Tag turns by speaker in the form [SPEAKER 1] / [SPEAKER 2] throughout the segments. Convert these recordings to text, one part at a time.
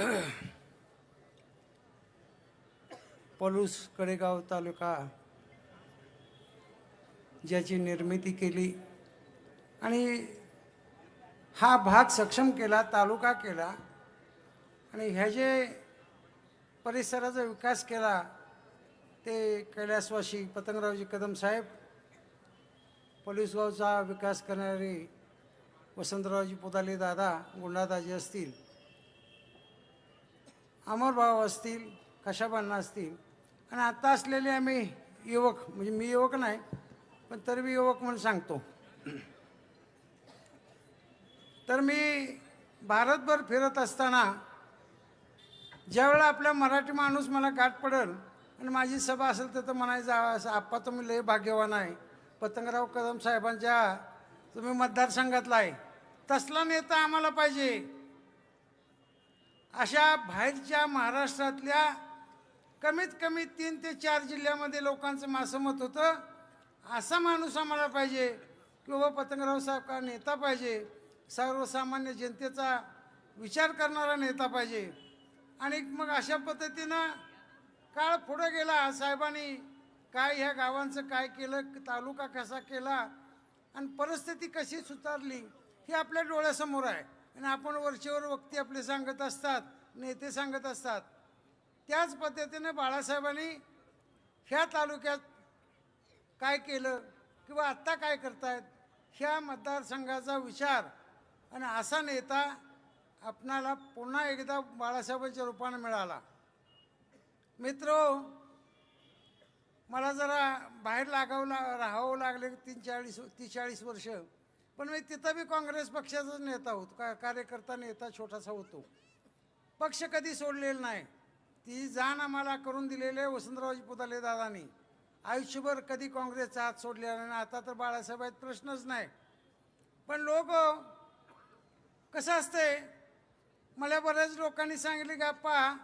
[SPEAKER 1] पलूस कडेगाव तालुका ज्याची निर्मिती केली आणि हा भाग सक्षम केला तालुका केला आणि ह्या जे परिसराचा विकास केला ते कैलासवासी पतंगरावजी कदम साहेब पलूसगावचा विकास करणारे वसंतरावजी पोदाले दादा गुंडादाजी असतील अमरभाव असतील कशाबांना असतील. आणि आता असलेले आम्ही युवक म्हणजे मी युवक नाही पण तरी मी युवक म्हणून सांगतो. तर मी भारतभर फिरत असताना ज्यावेळेला आपला मराठी माणूस मला गाठ पडेल आणि माझी सभा असेल तर तर म्हणायचं असं आप्पा तुम्ही लय भाग्यवान आहे. पतंगराव कदम साहेबांच्या तुम्ही मतदारसंघातला आहे. तसला नेता आम्हाला पाहिजे. अशा बाहेरच्या महाराष्ट्रातल्या कमीत कमी तीन ते चार जिल्ह्यामध्ये लोकांचं मासं मत होतं. असा माणूस आम्हाला पाहिजे किंवा पतंगराव साहेब का नेता पाहिजे? सर्वसामान्य जनतेचा विचार करणारा नेता पाहिजे. आणि मग अशा पद्धतीनं काळ पुढं गेला. साहेबांनी काय ह्या गावांचं काय केलं तालुका कसा केला आणि परिस्थिती कशी सुधारली ही आपल्या डोळ्यासमोर आहे. आणि आपण वरचेवर वक्ती आपले सांगत असतात नेते सांगत असतात. त्याच पद्धतीने बाळासाहेबांनी ह्या तालुक्यात काय केलं किंवा आत्ता काय करतायत ह्या मतदारसंघाचा विचार आणि असा नेता आपणाला पुन्हा एकदा बाळासाहेबांच्या रूपानं मिळाला. मित्र मला जरा बाहेर लागावं ला राहावं लागले तीन चाळीस तीस चाळीस वर्ष. पण मी तिथं बी काँग्रेस पक्षाचाच नेता होतो. का कार्यकर्ता नेता छोटासा होतो. पक्ष कधी सोडलेला नाही. ती जाण आम्हाला करून दिलेले वसंतरावजी पुताले दादांनी. आयुष्यभर कधी काँग्रेसचा हात सोडलेला नाही. आता तर बाळासाहेब आहेत प्रश्नच नाही. पण लोक कसं असतंय? मला बऱ्याच लोकांनी सांगितले की आप्पा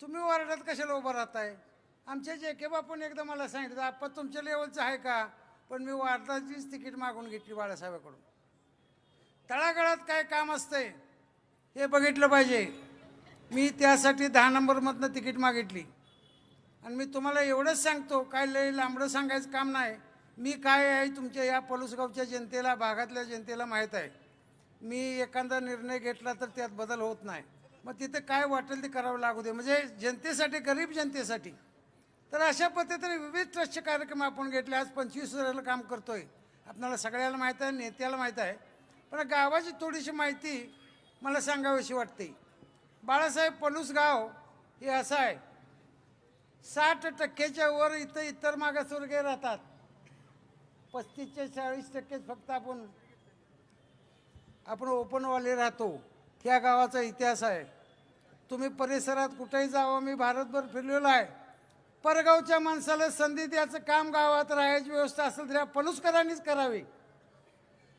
[SPEAKER 1] तुम्ही वार्डात कशाला उभं राहताय? आमच्या जे के बापून एकदा मला सांगितलं आप्पा तुमच्या लेवलचं आहे का? पण मी वार्डाचीच तिकीट मागून घेतली बाळासाहेबाकडून. तळागाळात काय काम असतंय हे बघितलं पाहिजे. मी त्यासाठी दहा नंबरमधनं तिकीट मागितली. आणि मी तुम्हाला एवढंच सांगतो काय लय लांबडं सांगायचं काम नाही. मी काय आहे तुमच्या या पलुसगावच्या जनतेला भागातल्या जनतेला माहीत आहे. मी एखादा निर्णय घेतला तर त्यात बदल होत नाही. मग तिथे काय वाटेल ते करावं लागू दे. म्हणजे जनतेसाठी गरीब जनतेसाठी. तर अशा पद्धतीने विविध ट्रस्टचे कार्यक्रम आपण घेतले. आज पंचवीस वर्षाला काम करतोय. आपल्याला सगळ्याला माहीत आहे नेत्याला माहीत आहे. पण गावाची थोडीशी माहिती मला सांगावीशी वाटते. बाळासाहेब पलूस गाव हे असं आहे. साठ टक्क्याच्या वर इथं इतर मागासवर्गीय राहतात. पस्तीसचे चाळीस टक्केच फक्त आपण आपण ओपनवाले राहतो. त्या गावाचा इतिहास आहे. तुम्ही परिसरात कुठेही जावं मी भारतभर फिरलेलो आहे. परगावच्या माणसाला संधी द्यायचं काम गावात राहायची व्यवस्था असेल तर या पलुसकरांनीच करावी.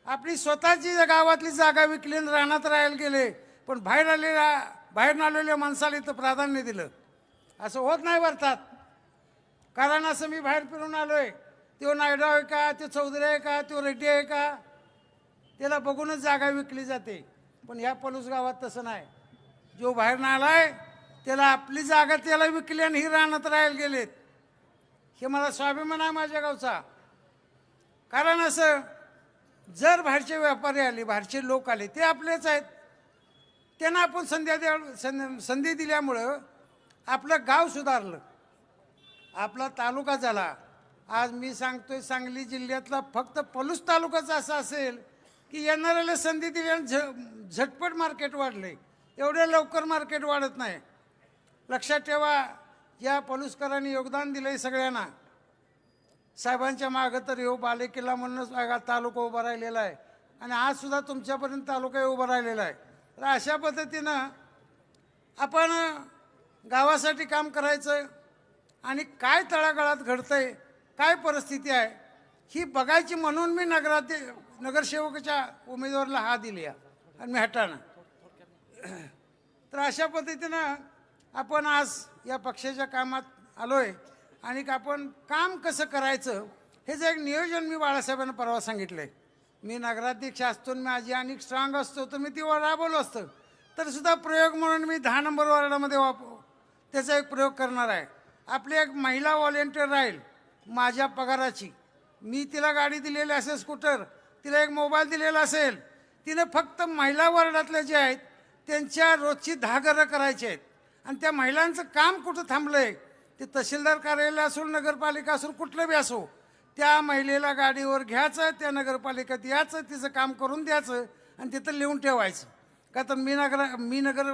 [SPEAKER 1] आपली स्वतःची गावातली जागा विकली आणि रानात राहायला गेले पण बाहेर आलेल्या बाहेर आलेल्या माणसाला इथं प्राधान्य दिलं. असं होत नाही वर्तात. कारण असं मी बाहेर फिरून आलो आहे तो नायडू आहे का तो चौधरी आहे का तो रेड्डी आहे का? त्याला बघूनच जागा विकली जाते. पण ह्या पलूस गावात तसं नाही. जो बाहेर आहे त्याला आपली जागा त्याला विकली आणि ही रानात राहायला गेलेत. हे मला स्वाभिमान आहे माझ्या गावचा. कारण असं जर बाहेरचे व्यापारी आले बाहेरचे लोक आले ते आपलेच आहेत. त्यांना आपण संध्या द्या सं- संधी दिल्यामुळं आपलं गाव सुधारलं. आपला तालुका झाला. आज मी सांगतोय सांगली जिल्ह्यातला फक्त पलूस तालुकाच असा असेल की येणाऱ्याला संधी दिल्याने झ झटपट मार्केट वाढले एवढ्या लवकर मार्केट वाढत नाही. लक्षात ठेवा या पलुसकरांनी योगदान दिलं आहे सगळ्यांना. साहेबांच्या मागं तर येऊ बालेकिल्ला म्हणूनच बघा तालुका उभा राहिलेला आहे. आणि आजसुद्धा तुमच्यापर्यंत तालुका उभा राहिलेला आहे. तर अशा पद्धतीनं आपण गावासाठी काम करायचं आणि काय तळागाळात घडतं आहे काय परिस्थिती आहे ही बघायची म्हणून मी नगराध्य नगरसेवकाच्या उमेदवाराला हा दिली आणि मी हटाणं तर अशा पद्धतीनं आपण आज या पक्षाच्या कामात आलो आहे आणि आपण काम कसं करायचं हे जे एक नियोजन मी बाळासाहेबांना परवा सांगितलं आहे मी नगराध्यक्ष असतो मी माझी अनेक स्ट्रॉंग असतो तर मी ती राबवलं असतं. तर सुद्धा प्रयोग म्हणून मी दहा नंबर वॉर्डामध्ये वाप त्याचा एक प्रयोग करणार आहे. आपली एक महिला व्हॉलेंटियर राहील माझ्या पगाराची. मी तिला गाडी दिलेली असेल स्कूटर तिला एक मोबाईल दिलेला असेल. तिने फक्त महिला वॉर्डातले जे आहेत त्यांच्या रोजची दहा घरं करायची आहेत. आणि त्या महिलांचं काम कुठं थांबलं आहे ते तहसीलदार कार्यालय असो नगरपालिका असो कुठलं बी असो त्या महिलेला गाडीवर घ्यायचं त्या नगरपालिकेत यायचं तिचं काम करून द्यायचं आणि तिथं लिहून ठेवायचं. का तर मी नगर मी नगर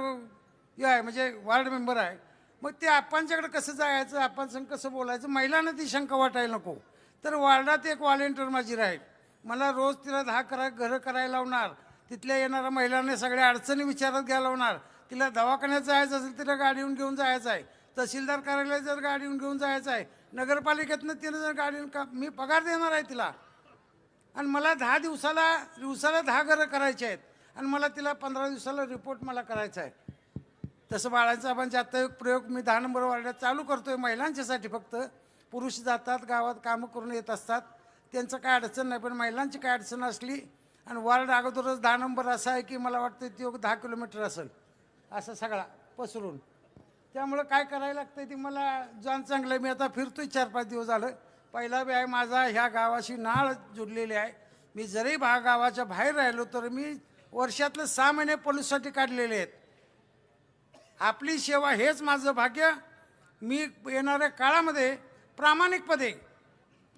[SPEAKER 1] हे आहे म्हणजे वार्ड मेंबर आहे. मग ते आपणच्याकडे कसं जायचं आपण संग कसं बोलायचं महिलांना ती शंका वाटायला नको. तर वार्डात एक व्हॉलेंटियर माझी राहील. मला रोज तिला दहा करा घरं करायला लावणार. तिथल्या येणाऱ्या महिलांना सगळ्या अडचणी विचारत घ्यायला लावणार. तिला दवाखान्यात जायचं असेल तिला गाडीहून घेऊन जायचं आहे. तहसीलदार कार्यालयात जर गाडीहून घेऊन जायचं आहे नगरपालिकेतनं तिला जर गाडीहून का मी पगार देणार आहे तिला. आणि मला दहा दिवसाला दिवसाला दहा घरं करायची आहेत. आणि मला तिला पंधरा दिवसाला रिपोर्ट मला करायचा आहे. तसं बाळासाहेबांचे आता एक प्रयोग मी दहा नंबर वार्डात चालू करतो आहे महिलांच्यासाठी फक्त. पुरुष जातात गावात कामं करून येत असतात. त्यांचं काय अडचण नाही पण महिलांची काय अडचण असली आणि वार्ड अगोदरच दहा नंबर असा आहे की मला वाटतं ती एक दहा किलोमीटर असेल. असं सगळा पसरून. त्यामुळं काय करायला लागतं ते मला जाण चांगलं मी आता फिरतोय चार पाच दिवस झालं. पहिला बी आहे माझा ह्या गावाशी नाळ जुडलेली आहे. मी जरी भा गावाच्या बाहेर राहिलो तर मी वर्षातले सहा महिने पोलिससाठी काढलेले आहेत. आपली सेवा हेच माझं भाग्य. मी येणाऱ्या काळामध्ये प्रामाणिकपणे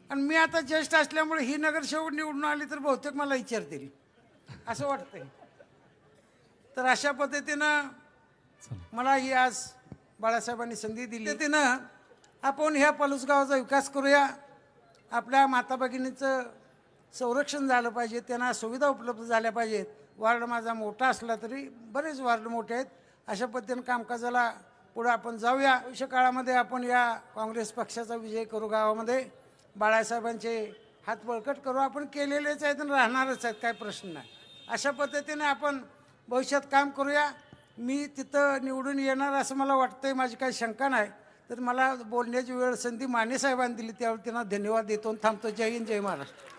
[SPEAKER 1] आणि मी आता ज्येष्ठ असल्यामुळे ही नगरसेवक निवडून आली तर बहुतेक मला विचारतील. असं वाटतंय. तर अशा पद्धतीनं मला ही आज बाळासाहेबांनी संधी दिली. तिनं आपण ह्या पलूसगावाचा विकास करूया. आपल्या माता भगिनीचं संरक्षण झालं पाहिजे त्यांना सुविधा उपलब्ध झाल्या पाहिजेत. वार्ड माझा मोठा असला तरी बरेच वार्ड मोठे आहेत. अशा पद्धतीनं कामकाजाला पुढं आपण जाऊया. भविष्य काळामध्ये आपण या काँग्रेस पक्षाचा विजय करू गावामध्ये. बाळासाहेबांचे हात बळकट करू. आपण केलेलेच आहेत आणि राहणारच आहेत काय प्रश्न नाही. अशा पद्धतीने आपण भविष्यात काम करूया. मी तिथं निवडून येणार असं मला वाटतंय माझी काही शंका नाही. तर मला बोलण्याची वेळ संधी माने साहेबांनी दिली त्यावेळी त्यांना धन्यवाद देतो थांबतो. जय हिंद जय महाराष्ट्र.